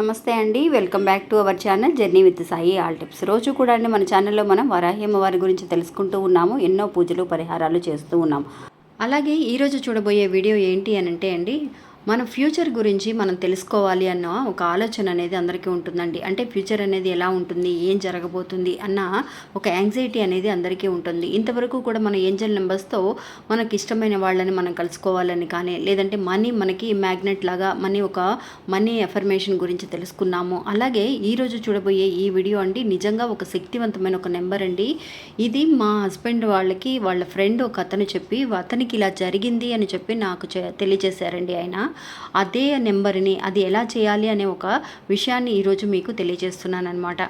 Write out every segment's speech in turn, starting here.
నమస్తే అండి welcome back to our channel journey with Sai all tips. రోజు కూడా అండి మన ఛానల్లో మనం వరాహ్యమ్మ వారి గురించి తెలుసుకుంటూ ఉన్నాము ఎన్నో పూజలు పరిహారాలు చేస్తూ ఉన్నాము. అలాగే ఈరోజు చూడబోయే వీడియో ఏంటి అని అంటే అండి మన ఫ్యూచర్ గురించి మనం తెలుసుకోవాలి అన్న ఒక ఆలోచన అనేది అందరికీ ఉంటుందండి. అంటే ఫ్యూచర్ అనేది ఎలా ఉంటుంది ఏం జరగబోతుంది అన్న ఒక యాంగ్జైటీ అనేది అందరికీ ఉంటుంది. ఇంతవరకు కూడా మన ఏంజల్ నెంబర్స్తో మనకి ఇష్టమైన వాళ్ళని మనం కలుసుకోవాలని కానీ లేదంటే మనీ మనకి మ్యాగ్నెట్ లాగా మనీ ఒక మనీ ఎఫర్మేషన్ గురించి తెలుసుకున్నాము. అలాగే ఈరోజు చూడబోయే ఈ వీడియో అండి నిజంగా ఒక శక్తివంతమైన ఒక నెంబర్ అండి. ఇది మా హస్బెండ్ వాళ్ళకి వాళ్ళ ఫ్రెండ్ ఒక అతను చెప్పి అతనికి ఇలా జరిగింది అని చెప్పి నాకు తెలియజేశారండి ఆయన. అదే నెంబర్ని అది ఎలా చేయాలి అనే ఒక విషయాన్ని ఈరోజు మీకు తెలియజేస్తున్నాను అనమాట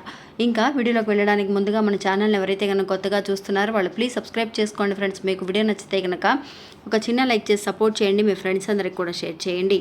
ఇంకా వీడియోలోకి వెళ్ళడానికి ముందుగా మన ఛానల్ని ఎవరైతే కనుక కొత్తగా చూస్తున్నారో వాళ్ళు ప్లీజ్ సబ్స్క్రైబ్ చేసుకోండి ఫ్రెండ్స్. మీకు వీడియో నచ్చితే కనుక ఒక చిన్న లైక్ చేసి సపోర్ట్ చేయండి. మీ ఫ్రెండ్స్ అందరికి కూడా షేర్ చేయండి.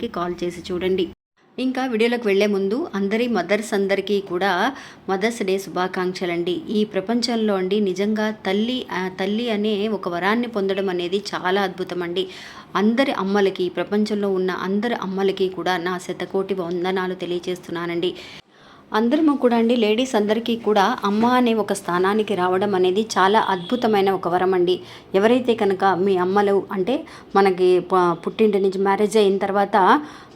కాల్ చేసి చూడండి. ఇంకా వీడియోలోకి వెళ్ళే ముందు అందరి మదర్స్ అందరికీ కూడా మదర్స్ డే శుభాకాంక్షలండి. ఈ ప్రపంచంలో అండి నిజంగా తల్లి తల్లి అనే ఒక వరాన్ని పొందడం అనేది చాలా అద్భుతం అండి అందరి అమ్మలకి ప్రపంచంలో ఉన్న అందరి అమ్మలకి కూడా నా శతకోటి వందనాలు తెలియజేస్తున్నానండి. అందరము కూడా అండి లేడీస్ అందరికీ కూడా అమ్మ అనే ఒక స్థానానికి రావడం అనేది చాలా అద్భుతమైన ఒక వరం అండి. ఎవరైతే కనుక మీ అమ్మలు అంటే మనకి పుట్టింటి నుంచి మ్యారేజ్ అయిన తర్వాత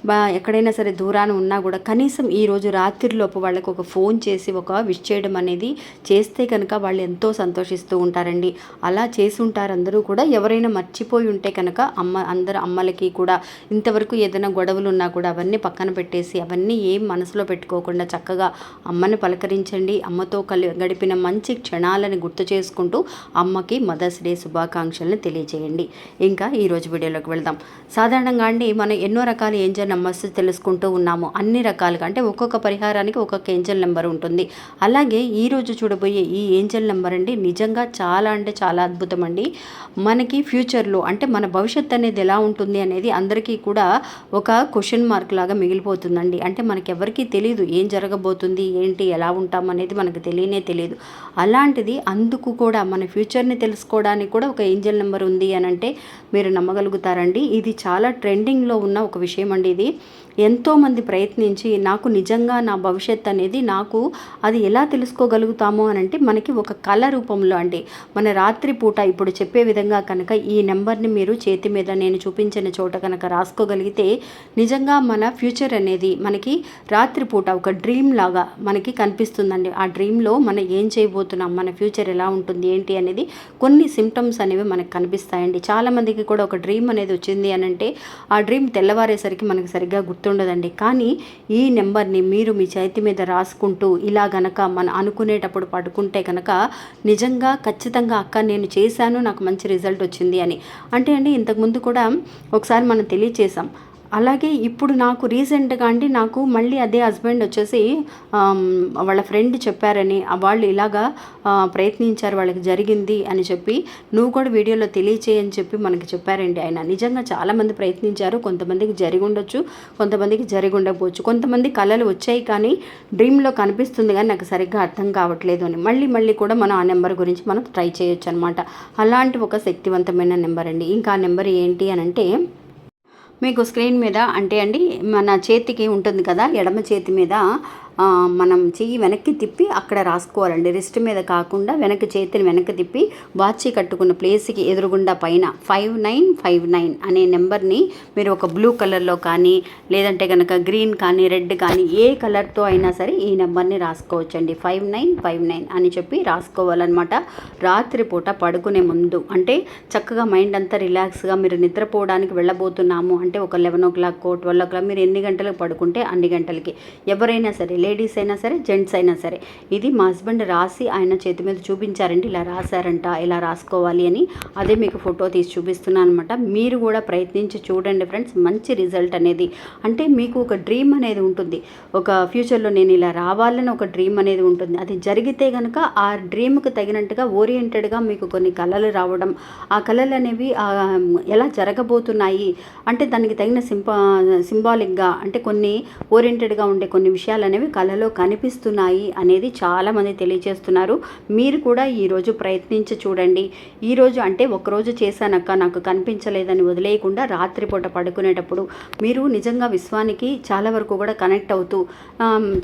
బా ఎక్కడైనా సరే దూరాన ఉన్నా కూడా కనీసం ఈరోజు రాత్రిలోపు వాళ్ళకి ఒక ఫోన్ చేసి ఒక విష్ చేయడం అనేది చేస్తే కనుక వాళ్ళు ఎంతో సంతోషిస్తూ ఉంటారండి. అలా చేసి ఉంటారు అందరూ కూడా. ఎవరైనా మర్చిపోయి ఉంటే కనుక అమ్మ అందరు అమ్మలకి కూడా ఇంతవరకు ఏదైనా గొడవలు ఉన్నా కూడా అవన్నీ పక్కన పెట్టేసి అవన్నీ ఏం మనసులో పెట్టుకోకుండా చక్కగా అమ్మని పలకరించండి. అమ్మతో కలి గడిపిన మంచి క్షణాలను గుర్తు చేసుకుంటూ అమ్మకి మదర్స్ డే శుభాకాంక్షలను తెలియజేయండి. ఇంకా ఈరోజు వీడియోలోకి వెళ్దాం. సాధారణంగా అండి మనం ఎన్నో రకాల ఏంజల్ నెంబర్స్ తెలుసుకుంటూ ఉన్నాము. అన్ని రకాలుగా అంటే ఒక్కొక్క పరిహారానికి ఒక్కొక్క ఏంజల్ నెంబర్ ఉంటుంది. అలాగే ఈరోజు చూడబోయే ఈ ఏంజల్ నెంబర్ అండి నిజంగా చాలా అంటే చాలా అద్భుతం అండి. మనకి ఫ్యూచర్లో అంటే మన భవిష్యత్ అనేది ఎలా ఉంటుంది అనేది అందరికీ కూడా ఒక క్వశ్చన్ మార్క్ లాగా మిగిలిపోతుందండి. అంటే మనకి ఎవరికీ తెలియదు ఏం జరగబోతుంది ఏంటి ఎలా ఉంటాం అనేది మనకు తెలియనే తెలియదు. అలాంటిది అందుకు కూడా మన ఫ్యూచర్ని తెలుసుకోవడానికి కూడా ఒక ఏంజల్ నెంబర్ ఉంది అని అంటే మీరు నమ్మగలుగుతారండి. ఇది చాలా ట్రెండింగ్లో ఉన్న ఒక విషయం అండి. ఇది ఎంతోమంది ప్రయత్నించి నాకు నిజంగా నా భవిష్యత్ అనేది నాకు అది ఎలా తెలుసుకోగలుగుతాము అని అంటే మనకి ఒక కళ రూపంలో అండి. మన రాత్రి పూట ఇప్పుడు చెప్పే విధంగా కనుక ఈ నెంబర్ని మీరు చేతి మీద నేను చూపించిన చోట కనుక రాసుకోగలిగితే నిజంగా మన ఫ్యూచర్ అనేది మనకి రాత్రిపూట ఒక డ్రీమ్ లాగా మనకి కనిపిస్తుందండి. ఆ డ్రీమ్లో మనం ఏం చేయబోతున్నాం? మన ఫ్యూచర్ ఎలా ఉంటుంది? ఏంటి అనేది కొన్ని సిమ్టమ్స్ అనేవి మనకు కనిపిస్తాయండి. చాలామందికి కూడా ఒక డ్రీమ్ అనేది వచ్చింది అని అంటే ఆ డ్రీమ్ తెల్లవారేసరికి మనకు సరిగ్గా గుర్తుండదండి. కానీ ఈ నెంబర్ని మీరు మీ చేతి మీద రాసుకుంటూ ఇలా గనక మన అనుకునేటప్పుడు పడుకుంటే కనుక నిజంగా ఖచ్చితంగా అక్క నేను చేశాను నాకు మంచి రిజల్ట్ వచ్చింది అని. అంటే అండి ఇంతకుముందు కూడా ఒకసారి మనం తెలియచేసాం అలాగే ఇప్పుడు నాకు రీసెంట్గా అండి నాకు మళ్ళీ అదే హస్బెండ్ వచ్చేసి వాళ్ళ ఫ్రెండ్ చెప్పారని వాళ్ళు ఇలాగా ప్రయత్నించారు వాళ్ళకి జరిగింది అని చెప్పి నువ్వు కూడా వీడియోలో తెలియచేయని చెప్పి మనకి చెప్పారండి ఆయన. నిజంగా చాలామంది ప్రయత్నించారు కొంతమందికి జరిగి ఉండొచ్చు కొంతమందికి జరిగి ఉండకపోవచ్చు. కొంతమంది కళలు వచ్చాయి కానీ డ్రీమ్లో కనిపిస్తుంది కానీ నాకు సరిగ్గా అర్థం కావట్లేదు అని. మళ్ళీ మళ్ళీ కూడా మనం ఆ నెంబర్ గురించి మనం ట్రై చేయొచ్చు అనమాట అలాంటి ఒక శక్తివంతమైన నెంబర్ అండి. ఇంకా ఆ నెంబర్ ఏంటి అని అంటే మీకు స్క్రీన్ మీద అంటే అండి మన చేతికి ఉంటుంది కదా ఎడమ చేతి మీద మనం చెయ్యి వెనక్కి తిప్పి అక్కడ రాసుకోవాలండి. రిస్ట్ మీద కాకుండా వెనక్కి చేతిని వెనక్కి తిప్పి వాచి కట్టుకున్న ప్లేస్కి ఎదురుగుండా పైన ఫైవ్ నైన్ ఫైవ్ నైన్ అనే నెంబర్ని మీరు ఒక బ్లూ కలర్లో కానీ లేదంటే కనుక గ్రీన్ కానీ రెడ్ కానీ ఏ కలర్తో అయినా సరే ఈ నెంబర్ని రాసుకోవచ్చండి. ఫైవ్ నైన్ ఫైవ్ నైన్ అని చెప్పి రాసుకోవాలన్నమాట. రాత్రిపూట పడుకునే ముందు అంటే చక్కగా మైండ్ అంతా రిలాక్స్గా మీరు నిద్రపోవడానికి వెళ్ళబోతున్నాము అంటే ఒక eleven o'clock twelve o'clock మీరు ఎన్ని గంటలకు పడుకుంటే అన్ని గంటలకి. ఎవరైనా సరే లేడీస్ అయినా సరే జెంట్స్ అయినా సరే. ఇది మా హస్బెండ్ రాసి ఆయన చేతి మీద చూపించారండి ఇలా రాశారంట ఇలా రాసుకోవాలి అని. అదే మీకు ఫోటో తీసి చూపిస్తున్నాను అనమాట. మీరు కూడా ప్రయత్నించి చూడండి ఫ్రెండ్స్ మంచి రిజల్ట్ అనేది. అంటే మీకు ఒక డ్రీమ్ అనేది ఉంటుంది. ఒక ఫ్యూచర్లో నేను ఇలా రావాలని ఒక డ్రీమ్ అనేది ఉంటుంది. అది జరిగితే కనుక ఆ డ్రీమ్కి తగినట్టుగా ఓరియంటెడ్గా మీకు కొన్ని కళలు రావడం ఆ కళలు అనేవి ఎలా జరగబోతున్నాయి అంటే దానికి తగిన సింపా సింబాలిక్గా అంటే కొన్ని ఓరియంటెడ్గా ఉండే కొన్ని విషయాలు అనేవి కళలో కనిపిస్తున్నాయి అనేది చాలామంది తెలియజేస్తున్నారు. మీరు కూడా ఈరోజు ప్రయత్నించి చూడండి. ఈరోజు అంటే ఒకరోజు చేశానక్క నాకు కనిపించలేదని వదిలేయకుండా రాత్రిపూట పడుకునేటప్పుడు మీరు నిజంగా విశ్వానికి చాలా వరకు కూడా కనెక్ట్ అవుతూ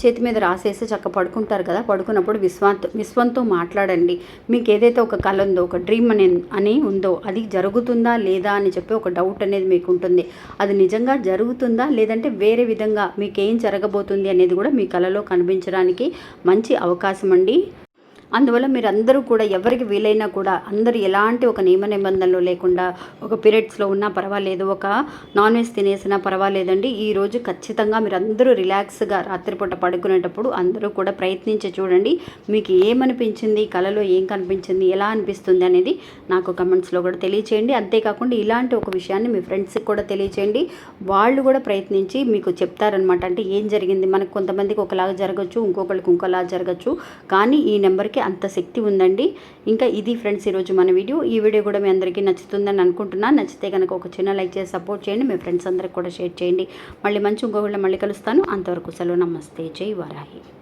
చేతి మీద రాసేసి చక్క పడుకుంటారు కదా పడుకున్నప్పుడు విశ్వాంతో విశ్వంతో మాట్లాడండి. మీకు ఏదైతే ఒక కళ ఉందో ఒక డ్రీమ్ అనే అని ఉందో అది జరుగుతుందా లేదా అని చెప్పి ఒక డౌట్ అనేది మీకు ఉంటుంది. అది నిజంగా జరుగుతుందా లేదంటే వేరే విధంగా మీకు ఏం జరగబోతుంది అనేది కూడా మీ కళలో కనిపించడానికి మంచి అవకాశం అండి అందువల్ల మీరు అందరూ కూడా ఎవరికి వీలైనా కూడా అందరూ ఎలాంటి ఒక నియమ నిబంధనలు లేకుండా ఒక పీరియడ్స్లో ఉన్నా పర్వాలేదు ఒక నాన్ వెజ్ తినేసినా పర్వాలేదండి. ఈరోజు ఖచ్చితంగా మీరు అందరూ రిలాక్స్గా రాత్రిపూట పడుకునేటప్పుడు అందరూ కూడా ప్రయత్నించి చూడండి. మీకు ఏమనిపించింది కళలో ఏం కనిపించింది ఎలా అనిపిస్తుంది అనేది నాకు కమెంట్స్లో కూడా తెలియచేయండి. అంతేకాకుండా ఇలాంటి ఒక విషయాన్ని మీ ఫ్రెండ్స్కి కూడా తెలియచేయండి. వాళ్ళు కూడా ప్రయత్నించి మీకు చెప్తారనమాట అంటే ఏం జరిగింది? మనకు కొంతమందికి ఒకలాగా జరగచ్చు ఇంకొకరికి ఇంకోలా జరగచ్చు. కానీ ఈ నెంబర్కి అంత శక్తి ఉందండి. ఇంకా ఇది ఫ్రెండ్స్ ఈరోజు మన వీడియో. ఈ వీడియో కూడా మీ అందరికీ నచ్చుతుందని అనుకుంటున్నాను నచ్చితే కనుక ఒక చిన్న లైక్ చేసి సపోర్ట్ చేయండి. మీ ఫ్రెండ్స్ అందరికి కూడా షేర్ చేయండి. మళ్ళీ మంచి ఇంకొకళ్ళు మళ్ళీ కలుస్తాను. అంతవరకు సెలవు. నమస్తే. జై వారాహి.